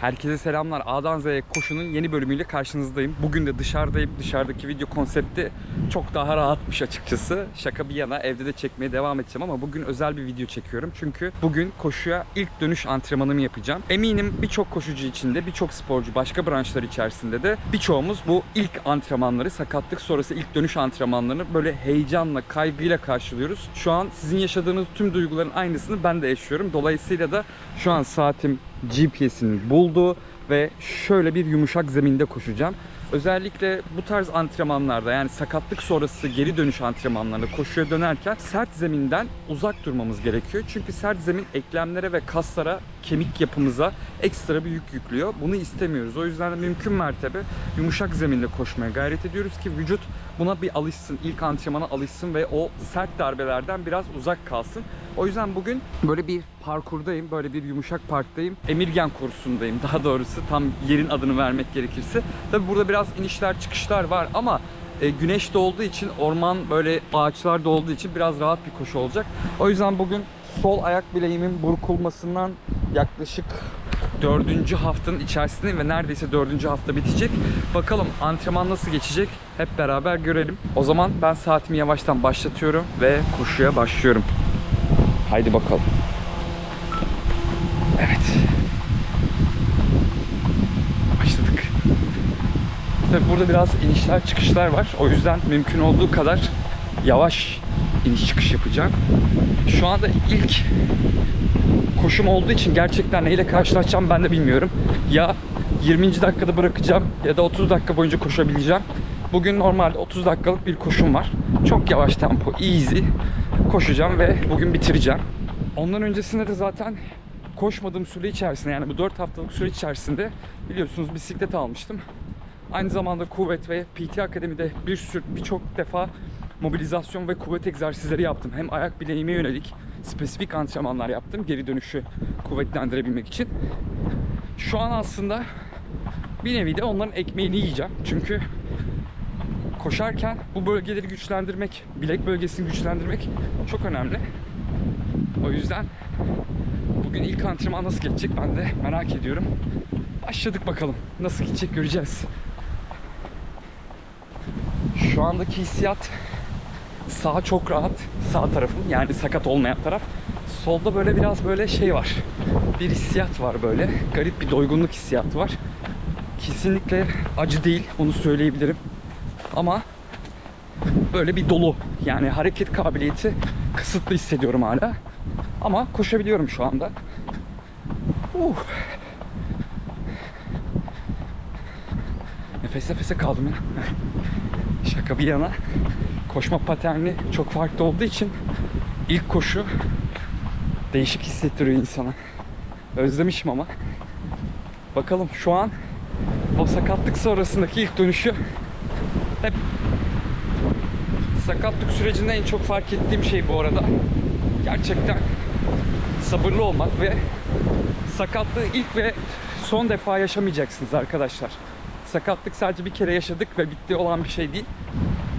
Herkese selamlar. A'dan Z'ye koşunun yeni bölümüyle karşınızdayım. Bugün de dışarıdayım. Dışarıdaki video konsepti çok daha rahatmış açıkçası. Şaka bir yana evde de çekmeye devam edeceğim ama bugün özel bir video çekiyorum. Çünkü bugün koşuya ilk dönüş antrenmanımı yapacağım. Eminim birçok koşucu içinde, birçok sporcu başka branşlar içerisinde de birçoğumuz bu ilk antrenmanları, sakatlık sonrası ilk dönüş antrenmanlarını böyle heyecanla, kaygıyla karşılıyoruz. Şu an sizin yaşadığınız tüm duyguların aynısını ben de yaşıyorum. Dolayısıyla da şu an saatim GPS'ini buldu ve şöyle bir yumuşak zeminde koşacağım. Özellikle bu tarz antrenmanlarda yani sakatlık sonrası geri dönüş antrenmanlarında koşuya dönerken sert zeminden uzak durmamız gerekiyor. Çünkü sert zemin eklemlere ve kaslara, kemik yapımıza ekstra bir yük yüklüyor. Bunu istemiyoruz. O yüzden de mümkün mertebe yumuşak zeminde koşmaya gayret ediyoruz ki vücut buna bir alışsın, ilk antrenmana alışsın ve o sert darbelerden biraz uzak kalsın. O yüzden bugün böyle bir parkurdayım, böyle bir yumuşak parktayım. Emirgen kursundayım daha doğrusu tam yerin adını vermek gerekirse. Tabi burada biraz inişler çıkışlar var ama e, güneş de olduğu için orman böyle ağaçlar da olduğu için biraz rahat bir koşu olacak. O yüzden bugün sol ayak bileğimin burkulmasından yaklaşık dördüncü haftanın içerisinde ve neredeyse dördüncü hafta bitecek. Bakalım antrenman nasıl geçecek hep beraber görelim. O zaman ben saatimi yavaştan başlatıyorum ve koşuya başlıyorum. Haydi bakalım. Evet. Başladık. Tabii burada biraz inişler çıkışlar var. O yüzden mümkün olduğu kadar yavaş iniş çıkış yapacağım. Şu anda ilk koşum olduğu için gerçekten neyle karşılaşacağım ben de bilmiyorum. Ya 20. dakikada bırakacağım ya da 30 dakika boyunca koşabileceğim. Bugün normalde 30 dakikalık bir koşum var. Çok yavaş tempo, easy koşacağım ve bugün bitireceğim. Ondan öncesinde de zaten koşmadığım süre içerisinde yani bu 4 haftalık süre içerisinde biliyorsunuz bisiklet almıştım. Aynı zamanda kuvvet ve PT Akademi'de bir sürü birçok defa mobilizasyon ve kuvvet egzersizleri yaptım. Hem ayak bileğime yönelik spesifik antrenmanlar yaptım geri dönüşü kuvvetlendirebilmek için. Şu an aslında bir nevi de onların ekmeğini yiyeceğim. Çünkü koşarken bu bölgeleri güçlendirmek, bilek bölgesini güçlendirmek çok önemli. O yüzden bugün ilk antrenman nasıl geçecek ben de merak ediyorum. Başladık bakalım. Nasıl gidecek göreceğiz. Şu andaki hissiyat sağ çok rahat. Sağ tarafım yani sakat olmayan taraf. Solda böyle biraz böyle şey var. Bir hissiyat var böyle. Garip bir doygunluk hissiyatı var. Kesinlikle acı değil. Onu söyleyebilirim. Ama böyle bir dolu. Yani hareket kabiliyeti kısıtlı hissediyorum hala. Ama koşabiliyorum şu anda. Uh. Nefes nefese kaldım ya. Şaka bir yana. Koşma paterni çok farklı olduğu için ilk koşu değişik hissettiriyor insana. Özlemişim ama. Bakalım şu an o sakatlık sonrasındaki ilk dönüşü hep sakatlık sürecinde en çok fark ettiğim şey bu arada gerçekten sabırlı olmak ve sakatlığı ilk ve son defa yaşamayacaksınız arkadaşlar. Sakatlık sadece bir kere yaşadık ve bitti olan bir şey değil.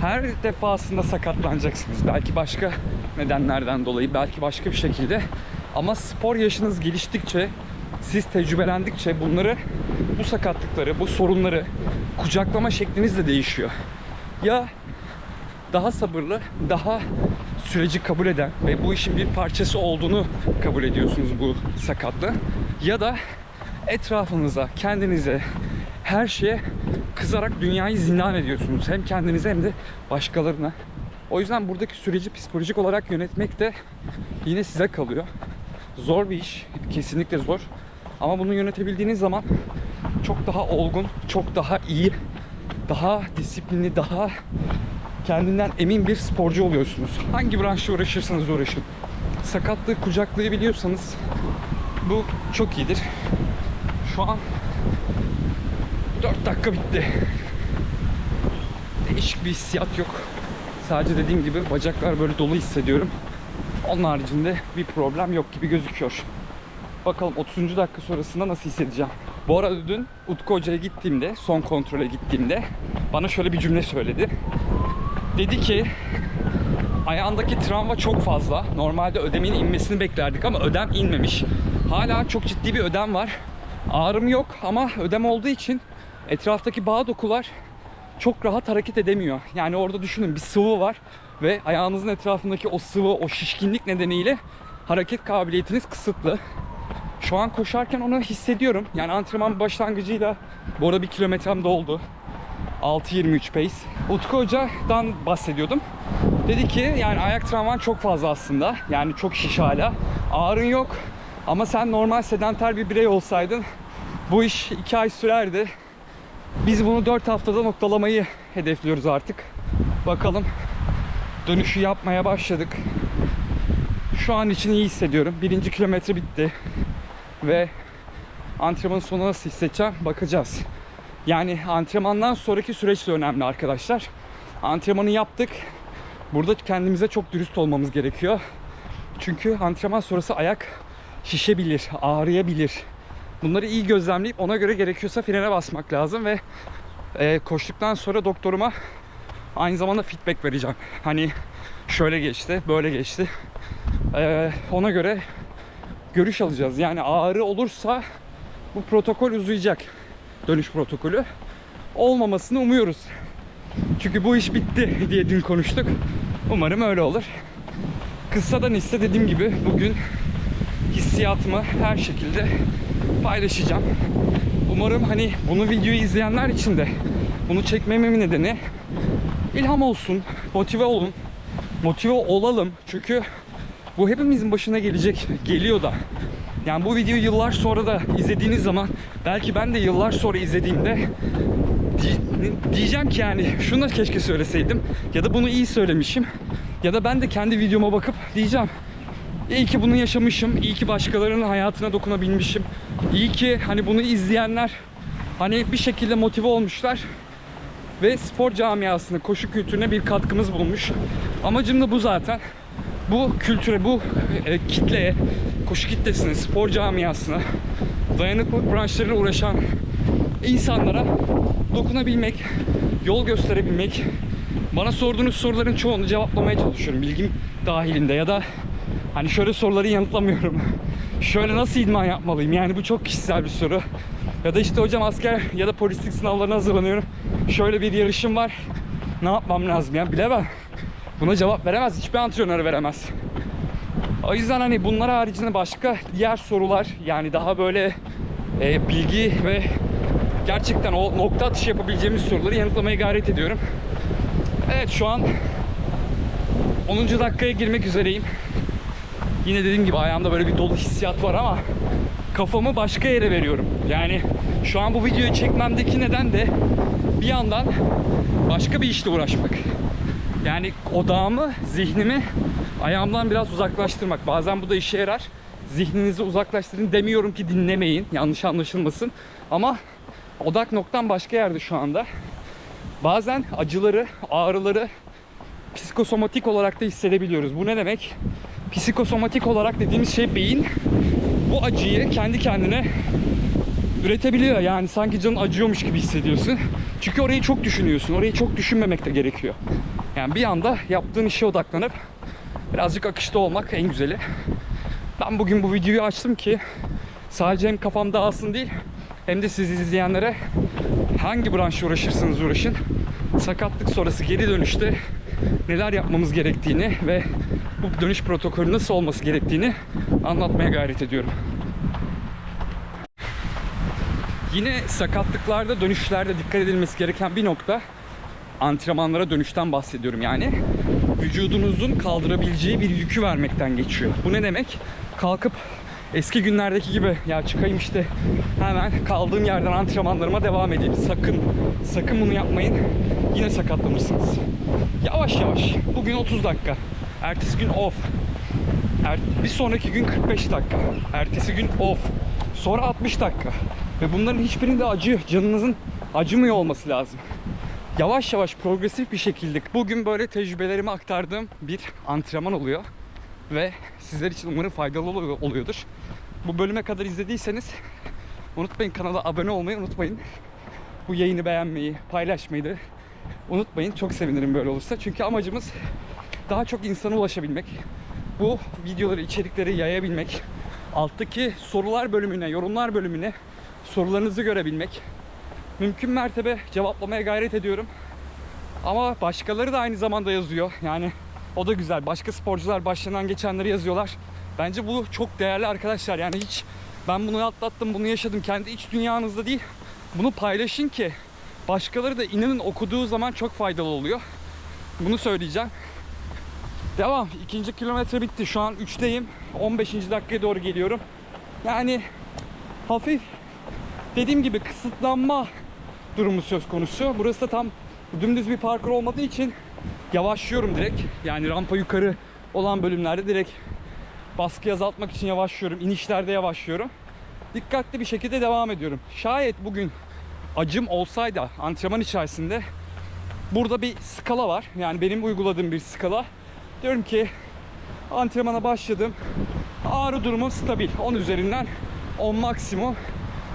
Her defasında sakatlanacaksınız. Belki başka nedenlerden dolayı, belki başka bir şekilde. Ama spor yaşınız geliştikçe, siz tecrübelendikçe bunları, bu sakatlıkları, bu sorunları kucaklama şekliniz de değişiyor. Ya daha sabırlı, daha süreci kabul eden ve bu işin bir parçası olduğunu kabul ediyorsunuz bu sakatlığı. Ya da etrafınıza, kendinize, her şeye kızarak dünyayı zindan ediyorsunuz. Hem kendinize hem de başkalarına. O yüzden buradaki süreci psikolojik olarak yönetmek de yine size kalıyor. Zor bir iş, kesinlikle zor. Ama bunu yönetebildiğiniz zaman çok daha olgun, çok daha iyi, daha disiplinli, daha kendinden emin bir sporcu oluyorsunuz. Hangi branşla uğraşırsanız uğraşın. Sakatlığı kucaklayabiliyorsanız bu çok iyidir. Şu an 4 dakika bitti. Değişik bir hissiyat yok. Sadece dediğim gibi bacaklar böyle dolu hissediyorum. Onun haricinde bir problem yok gibi gözüküyor. Bakalım 30. dakika sonrasında nasıl hissedeceğim. Bu arada dün Utku Hoca'ya gittiğimde, son kontrole gittiğimde bana şöyle bir cümle söyledi. Dedi ki ayağındaki travma çok fazla. Normalde ödemin inmesini beklerdik ama ödem inmemiş. Hala çok ciddi bir ödem var. Ağrım yok ama ödem olduğu için etraftaki bağ dokular çok rahat hareket edemiyor. Yani orada düşünün bir sıvı var ve ayağınızın etrafındaki o sıvı, o şişkinlik nedeniyle hareket kabiliyetiniz kısıtlı. Şu an koşarken onu hissediyorum. Yani antrenman başlangıcıyla bu arada bir kilometrem doldu. 6.23 pace. Utku Hoca'dan bahsediyordum. Dedi ki yani ayak travman çok fazla aslında. Yani çok şiş hala. Ağrın yok. Ama sen normal sedanter bir birey olsaydın bu iş 2 ay sürerdi. Biz bunu 4 haftada noktalamayı hedefliyoruz artık. Bakalım. Dönüşü yapmaya başladık. Şu an için iyi hissediyorum. Birinci kilometre bitti. Ve antrenmanın sonu nasıl hissedeceğim bakacağız. Yani antrenmandan sonraki süreç de önemli arkadaşlar. Antrenmanı yaptık. Burada kendimize çok dürüst olmamız gerekiyor. Çünkü antrenman sonrası ayak şişebilir, ağrıyabilir. Bunları iyi gözlemleyip ona göre gerekiyorsa frene basmak lazım ve e, koştuktan sonra doktoruma aynı zamanda feedback vereceğim. Hani şöyle geçti, böyle geçti. E, ona göre görüş alacağız. Yani ağrı olursa bu protokol uzayacak. Dönüş protokolü. Olmamasını umuyoruz. Çünkü bu iş bitti diye dün konuştuk. Umarım öyle olur. Kıssadan ise dediğim gibi bugün hissiyatımı her şekilde paylaşacağım. Umarım hani bunu videoyu izleyenler için de bunu çekmememin nedeni ilham olsun, motive olun, motive olalım. Çünkü bu hepimizin başına gelecek, geliyor da. Yani bu videoyu yıllar sonra da izlediğiniz zaman belki ben de yıllar sonra izlediğimde di- diyeceğim ki yani şunu da keşke söyleseydim ya da bunu iyi söylemişim ya da ben de kendi videoma bakıp diyeceğim İyi ki bunu yaşamışım. iyi ki başkalarının hayatına dokunabilmişim. İyi ki hani bunu izleyenler hani bir şekilde motive olmuşlar ve spor camiasına, koşu kültürüne bir katkımız bulmuş. Amacım da bu zaten. Bu kültüre, bu e, kitleye, koşu kitlesine, spor camiasına, dayanıklılık branşlarıyla uğraşan insanlara dokunabilmek, yol gösterebilmek, bana sorduğunuz soruların çoğunu cevaplamaya çalışıyorum bilgim dahilinde ya da hani şöyle soruları yanıtlamıyorum. Şöyle nasıl idman yapmalıyım? Yani bu çok kişisel bir soru. Ya da işte hocam asker ya da polislik sınavlarına hazırlanıyorum. Şöyle bir yarışım var. Ne yapmam lazım? Yani bilemem. Buna cevap veremez. Hiçbir antrenör veremez. O yüzden hani bunlar haricinde başka diğer sorular yani daha böyle e, bilgi ve gerçekten o nokta atışı yapabileceğimiz soruları yanıtlamaya gayret ediyorum. Evet şu an 10. dakikaya girmek üzereyim. Yine dediğim gibi ayağımda böyle bir dolu hissiyat var ama kafamı başka yere veriyorum. Yani şu an bu videoyu çekmemdeki neden de bir yandan başka bir işle uğraşmak. Yani odağımı, zihnimi ayağımdan biraz uzaklaştırmak. Bazen bu da işe yarar. Zihninizi uzaklaştırın demiyorum ki dinlemeyin. Yanlış anlaşılmasın. Ama odak noktam başka yerde şu anda. Bazen acıları, ağrıları psikosomatik olarak da hissedebiliyoruz. Bu ne demek? Psikosomatik olarak dediğimiz şey beyin bu acıyı kendi kendine üretebiliyor. Yani sanki canın acıyormuş gibi hissediyorsun. Çünkü orayı çok düşünüyorsun. Orayı çok düşünmemek de gerekiyor. Yani bir anda yaptığın işe odaklanıp birazcık akışta olmak en güzeli. Ben bugün bu videoyu açtım ki sadece hem kafam dağılsın değil hem de siz izleyenlere hangi branşla uğraşırsanız uğraşın sakatlık sonrası geri dönüşte neler yapmamız gerektiğini ve bu dönüş protokolü nasıl olması gerektiğini anlatmaya gayret ediyorum. Yine sakatlıklarda, dönüşlerde dikkat edilmesi gereken bir nokta antrenmanlara dönüşten bahsediyorum yani. Vücudunuzun kaldırabileceği bir yükü vermekten geçiyor. Bu ne demek? Kalkıp eski günlerdeki gibi ya çıkayım işte hemen kaldığım yerden antrenmanlarıma devam edeyim. Sakın, sakın bunu yapmayın. Yine sakatlanırsınız. Yavaş yavaş. Bugün 30 dakika. Ertesi gün off. Er, bir sonraki gün 45 dakika. Ertesi gün off. Sonra 60 dakika. Ve bunların hiçbirinde acı, canınızın acımıyor olması lazım. Yavaş yavaş progresif bir şekilde bugün böyle tecrübelerimi aktardığım bir antrenman oluyor. Ve sizler için umarım faydalı oluyor- oluyordur. Bu bölüme kadar izlediyseniz unutmayın kanala abone olmayı unutmayın. Bu yayını beğenmeyi, paylaşmayı da unutmayın. Çok sevinirim böyle olursa. Çünkü amacımız daha çok insana ulaşabilmek. Bu videoları, içerikleri yayabilmek. Alttaki sorular bölümüne, yorumlar bölümüne sorularınızı görebilmek. Mümkün mertebe cevaplamaya gayret ediyorum. Ama başkaları da aynı zamanda yazıyor. Yani o da güzel. Başka sporcular başlanan geçenleri yazıyorlar. Bence bu çok değerli arkadaşlar. Yani hiç ben bunu atlattım, bunu yaşadım. Kendi iç dünyanızda değil. Bunu paylaşın ki başkaları da inanın okuduğu zaman çok faydalı oluyor. Bunu söyleyeceğim. Devam. İkinci kilometre bitti. Şu an 3'teyim. 15. dakikaya doğru geliyorum. Yani hafif dediğim gibi kısıtlanma durumu söz konusu. Burası da tam dümdüz bir parkur olmadığı için yavaşlıyorum direkt. Yani rampa yukarı olan bölümlerde direkt baskı azaltmak için yavaşlıyorum. İnişlerde yavaşlıyorum. Dikkatli bir şekilde devam ediyorum. Şayet bugün acım olsaydı antrenman içerisinde burada bir skala var. Yani benim uyguladığım bir skala. Diyorum ki antrenmana başladım. Ağrı durumu stabil. 10 üzerinden 10 maksimum.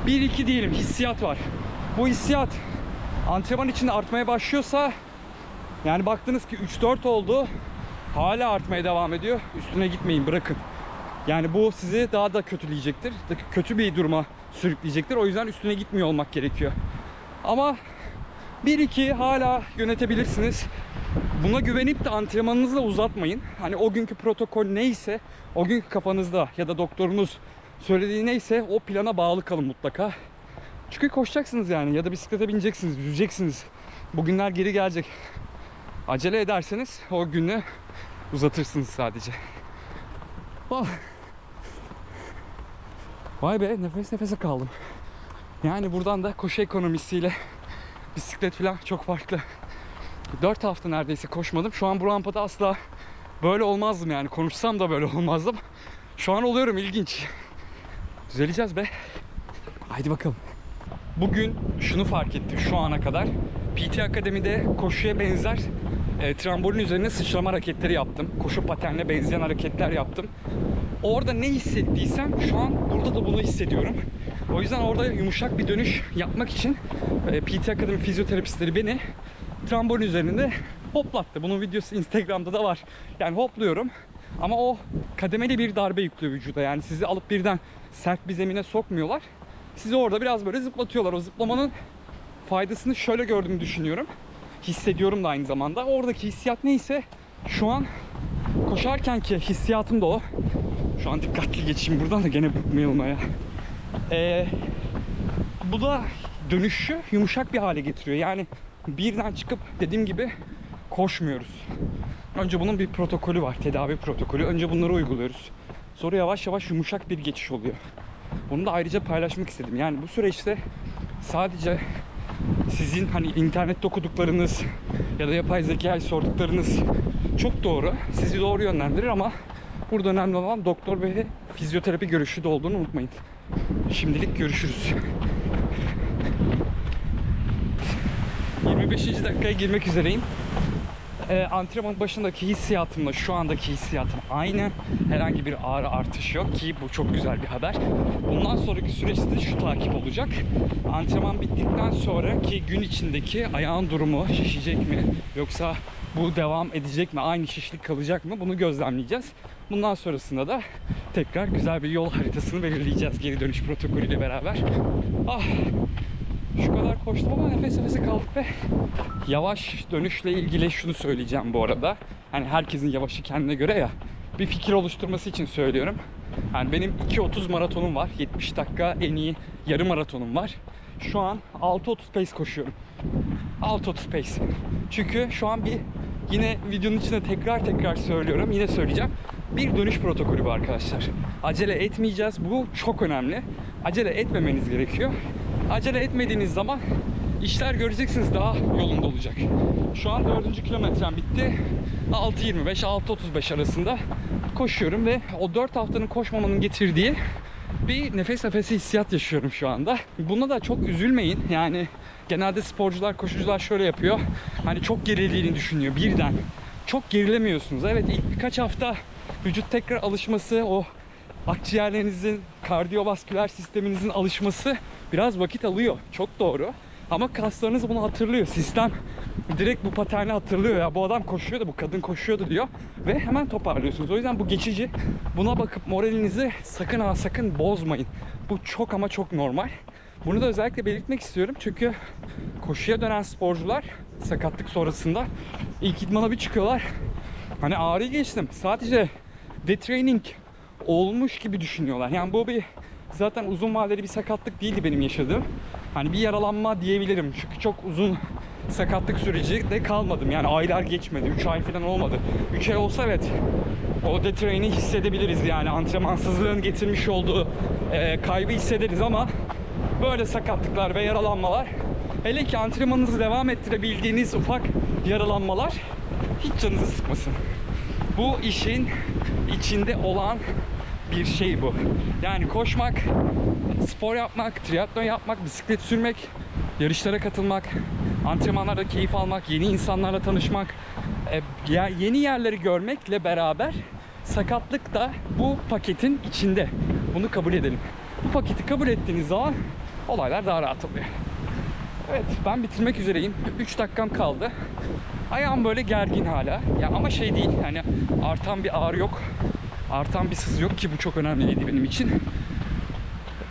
1-2 diyelim hissiyat var. Bu hissiyat antrenman içinde artmaya başlıyorsa yani baktınız ki 3-4 oldu hala artmaya devam ediyor. Üstüne gitmeyin bırakın. Yani bu sizi daha da kötüleyecektir. Kötü bir duruma sürükleyecektir. O yüzden üstüne gitmiyor olmak gerekiyor. Ama 1-2 hala yönetebilirsiniz. Buna güvenip de antrenmanınızı da uzatmayın. Hani o günkü protokol neyse, o günkü kafanızda ya da doktorunuz söylediği neyse o plana bağlı kalın mutlaka. Çünkü koşacaksınız yani ya da bisiklete bineceksiniz, yüzeceksiniz. Bugünler geri gelecek. Acele ederseniz o günü uzatırsınız sadece. Oh. Vay be nefes nefese kaldım. Yani buradan da koşu ekonomisiyle bisiklet falan çok farklı. 4 hafta neredeyse koşmadım. Şu an bu rampada asla böyle olmazdım yani. Konuşsam da böyle olmazdım. Şu an oluyorum ilginç. Düzeleceğiz be. Haydi bakalım. Bugün şunu fark ettim şu ana kadar. PT Akademi'de koşuya benzer e, trambolin üzerine sıçrama hareketleri yaptım. Koşu patenle benzeyen hareketler yaptım. Orada ne hissettiysem şu an burada da bunu hissediyorum. O yüzden orada yumuşak bir dönüş yapmak için e, PT Akademi fizyoterapistleri beni trambolin üzerinde hoplattı. Bunun videosu Instagram'da da var. Yani hopluyorum. Ama o kademeli bir darbe yüklüyor vücuda. Yani sizi alıp birden sert bir zemine sokmuyorlar. Sizi orada biraz böyle zıplatıyorlar. O zıplamanın faydasını şöyle gördüğümü düşünüyorum. Hissediyorum da aynı zamanda. Oradaki hissiyat neyse şu an koşarken ki hissiyatım da o. Şu an dikkatli geçeyim buradan da gene bıkmayalım ya. Ee, bu da dönüşü yumuşak bir hale getiriyor. Yani birden çıkıp dediğim gibi koşmuyoruz. Önce bunun bir protokolü var, tedavi protokolü. Önce bunları uyguluyoruz. Sonra yavaş yavaş yumuşak bir geçiş oluyor. Bunu da ayrıca paylaşmak istedim. Yani bu süreçte sadece sizin hani internette okuduklarınız ya da yapay zekaya sorduklarınız çok doğru. Sizi doğru yönlendirir ama burada önemli olan doktor ve fizyoterapi görüşü de olduğunu unutmayın. Şimdilik görüşürüz. 25. dakikaya girmek üzereyim. Ee, antrenman başındaki hissiyatımla şu andaki hissiyatım aynı. Herhangi bir ağrı artışı yok ki bu çok güzel bir haber. Bundan sonraki süreçte şu takip olacak. Antrenman bittikten sonraki gün içindeki ayağın durumu şişecek mi? Yoksa bu devam edecek mi? Aynı şişlik kalacak mı? Bunu gözlemleyeceğiz. Bundan sonrasında da tekrar güzel bir yol haritasını belirleyeceğiz geri dönüş protokolüyle beraber. Ah şu kadar koştum ama nefes nefese kaldık be. Yavaş dönüşle ilgili şunu söyleyeceğim bu arada. Hani herkesin yavaşı kendine göre ya. Bir fikir oluşturması için söylüyorum. Yani benim 2.30 maratonum var. 70 dakika en iyi yarı maratonum var. Şu an 6.30 pace koşuyorum. 6.30 pace. Çünkü şu an bir yine videonun içinde tekrar tekrar söylüyorum. Yine söyleyeceğim. Bir dönüş protokolü bu arkadaşlar. Acele etmeyeceğiz. Bu çok önemli. Acele etmemeniz gerekiyor. Acele etmediğiniz zaman işler göreceksiniz daha yolunda olacak. Şu an 4. kilometrem bitti. 6.25-6.35 arasında koşuyorum ve o 4 haftanın koşmamanın getirdiği bir nefes nefese hissiyat yaşıyorum şu anda. Buna da çok üzülmeyin. Yani genelde sporcular, koşucular şöyle yapıyor. Hani çok gerildiğini düşünüyor birden. Çok gerilemiyorsunuz. Evet ilk birkaç hafta vücut tekrar alışması, o akciğerlerinizin, kardiyovasküler sisteminizin alışması biraz vakit alıyor. Çok doğru. Ama kaslarınız bunu hatırlıyor. Sistem direkt bu paterni hatırlıyor ya. Bu adam koşuyordu, bu kadın koşuyordu diyor. Ve hemen toparlıyorsunuz. O yüzden bu geçici. Buna bakıp moralinizi sakın ha sakın bozmayın. Bu çok ama çok normal. Bunu da özellikle belirtmek istiyorum çünkü koşuya dönen sporcular sakatlık sonrasında ilk idmana bir çıkıyorlar. Hani ağrıyı geçtim. Sadece detraining olmuş gibi düşünüyorlar. Yani bu bir zaten uzun vadeli bir sakatlık değildi benim yaşadığım. Hani bir yaralanma diyebilirim. Çünkü çok uzun sakatlık süreci de kalmadım. Yani aylar geçmedi. 3 ay falan olmadı. 3 ay olsa evet o detrain'i hissedebiliriz yani antrenmansızlığın getirmiş olduğu e, kaybı hissederiz ama böyle sakatlıklar ve yaralanmalar hele ki antrenmanınızı devam ettirebildiğiniz ufak yaralanmalar hiç canınızı sıkmasın. Bu işin içinde olan bir şey bu. Yani koşmak, spor yapmak, triatlon yapmak, bisiklet sürmek, yarışlara katılmak, antrenmanlarda keyif almak, yeni insanlarla tanışmak, e, yeni yerleri görmekle beraber sakatlık da bu paketin içinde. Bunu kabul edelim. Bu paketi kabul ettiğiniz zaman olaylar daha rahat oluyor. Evet ben bitirmek üzereyim. 3 dakikam kaldı. Ayağım böyle gergin hala. Ya ama şey değil yani artan bir ağrı yok. Artan bir sız yok ki bu çok önemliydi benim için.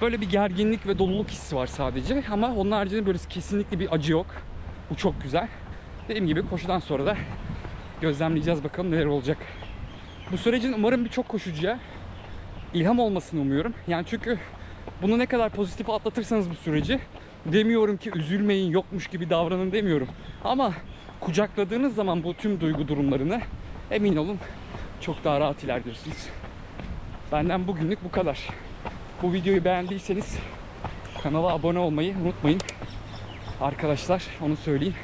Böyle bir gerginlik ve doluluk hissi var sadece ama onun haricinde böyle kesinlikle bir acı yok. Bu çok güzel. Dediğim gibi koşudan sonra da gözlemleyeceğiz bakalım neler olacak. Bu sürecin umarım birçok koşucuya ilham olmasını umuyorum. Yani çünkü bunu ne kadar pozitif atlatırsanız bu süreci demiyorum ki üzülmeyin yokmuş gibi davranın demiyorum. Ama kucakladığınız zaman bu tüm duygu durumlarını emin olun çok daha rahat ilerliyorsunuz. Benden bugünlük bu kadar. Bu videoyu beğendiyseniz kanala abone olmayı unutmayın. Arkadaşlar onu söyleyeyim.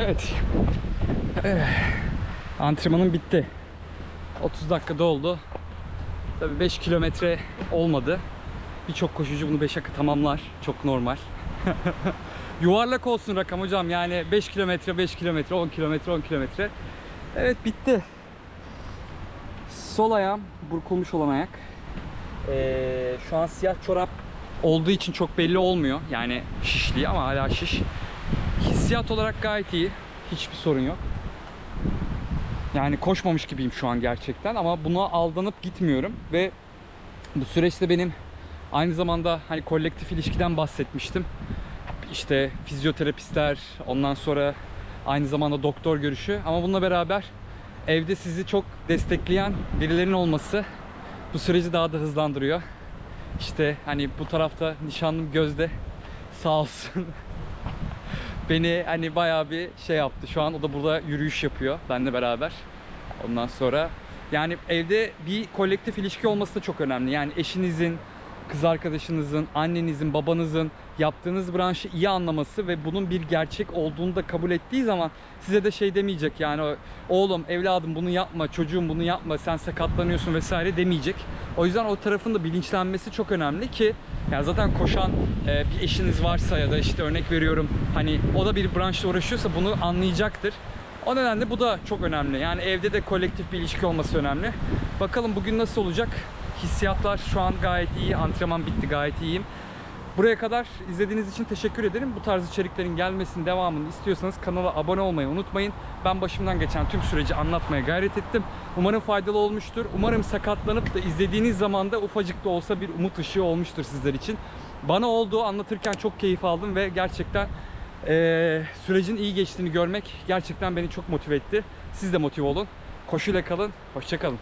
Evet. Evet. Antrenmanım bitti. 30 dakikada oldu. Tabii 5 kilometre olmadı. Birçok koşucu bunu 5'e tamamlar. Çok normal. Yuvarlak olsun rakam hocam. Yani 5 kilometre, 5 kilometre, 10 kilometre, 10 kilometre. Evet bitti. Sol ayağım burkulmuş olan ayak. Ee, şu an siyah çorap olduğu için çok belli olmuyor. Yani şişliği ama hala şiş. Hissiyat olarak gayet iyi. Hiçbir sorun yok. Yani koşmamış gibiyim şu an gerçekten ama buna aldanıp gitmiyorum ve bu süreçte benim aynı zamanda hani kolektif ilişkiden bahsetmiştim. İşte fizyoterapistler, ondan sonra aynı zamanda doktor görüşü ama bununla beraber evde sizi çok destekleyen birilerinin olması bu süreci daha da hızlandırıyor. İşte hani bu tarafta nişanlım Gözde sağ olsun beni hani bayağı bir şey yaptı. Şu an o da burada yürüyüş yapıyor benimle beraber. Ondan sonra yani evde bir kolektif ilişki olması da çok önemli. Yani eşinizin, kız arkadaşınızın, annenizin, babanızın yaptığınız branşı iyi anlaması ve bunun bir gerçek olduğunu da kabul ettiği zaman size de şey demeyecek yani oğlum evladım bunu yapma, çocuğum bunu yapma, sen sakatlanıyorsun vesaire demeyecek. O yüzden o tarafın da bilinçlenmesi çok önemli ki yani zaten koşan e, bir eşiniz varsa ya da işte örnek veriyorum hani o da bir branşla uğraşıyorsa bunu anlayacaktır. O nedenle bu da çok önemli. Yani evde de kolektif bir ilişki olması önemli. Bakalım bugün nasıl olacak? Hissiyatlar şu an gayet iyi. Antrenman bitti gayet iyiyim. Buraya kadar izlediğiniz için teşekkür ederim. Bu tarz içeriklerin gelmesinin devamını istiyorsanız kanala abone olmayı unutmayın. Ben başımdan geçen tüm süreci anlatmaya gayret ettim. Umarım faydalı olmuştur. Umarım sakatlanıp da izlediğiniz zaman da ufacık da olsa bir umut ışığı olmuştur sizler için. Bana olduğu anlatırken çok keyif aldım ve gerçekten eee, sürecin iyi geçtiğini görmek gerçekten beni çok motive etti. Siz de motive olun. Koşuyla kalın. Hoşçakalın.